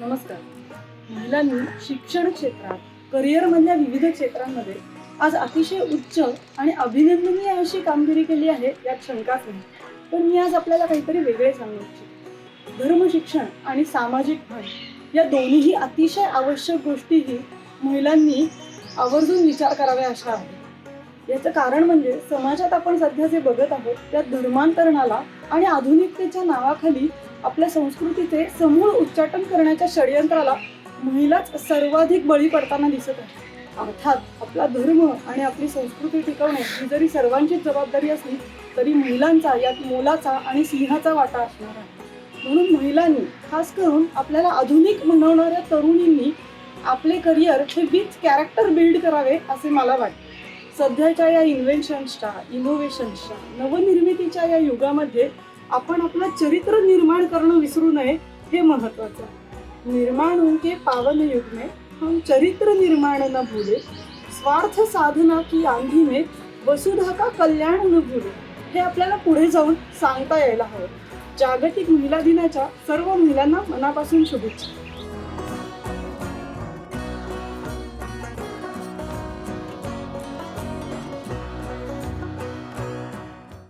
नमस्कार. महिलांनी शिक्षण क्षेत्रात करिअरमधल्या विविध क्षेत्रांमध्ये आज अतिशय उच्च आणि अभिनंदनीय अशी कामगिरी केली आहे यात शंकाच नाही पण मी आज आपल्याला काहीतरी वेगळे सांगू इच्छिते. धर्म शिक्षण आणि सामाजिक भान या दोन्हीही अतिशय आवश्यक गोष्टीही महिलांनी आवर्जून विचार कराव्या अशा आहेत. याचं कारण म्हणजे समाजात आपण सध्या जे बघत आहोत त्या धर्मांतरणाला आणि आधुनिकतेच्या नावाखाली आपल्या संस्कृतीचे समूळ उच्चाटन करण्याच्या षडयंत्राला महिलाच सर्वाधिक बळी पडताना दिसत आहे अर्थात आपला धर्म आणि आपली संस्कृती टिकवणे ही जरी सर्वांचीच जबाबदारी असली तरी महिलांचा यात मोलाचा आणि सिंहाचा वाटा असणार आहे. म्हणून महिलांनी खास करून आपल्याला आधुनिक म्हणवणाऱ्या तरुणींनी आपले करिअर हे विथ कॅरेक्टर बिल्ड करावे असे मला वाटते. सध्याच्या या इन्व्हेन्शन्सच्या इनोव्हेशन्सच्या नवनिर्मितीच्या या युगामध्ये आपण आपलं चरित्र निर्माण करणं विसरू नये हे महत्वाचं आहे. निर्माण के पावन युग में हम चरित्र निर्माण न भूले स्वार्थ साधना की आंधी में वसुधा का कल्याण न भूले हे आपल्याला पुढे जाऊन सांगता यायला हवं. जागतिक महिला दिनाच्या सर्व महिलांना मनापासून शुभेच्छा.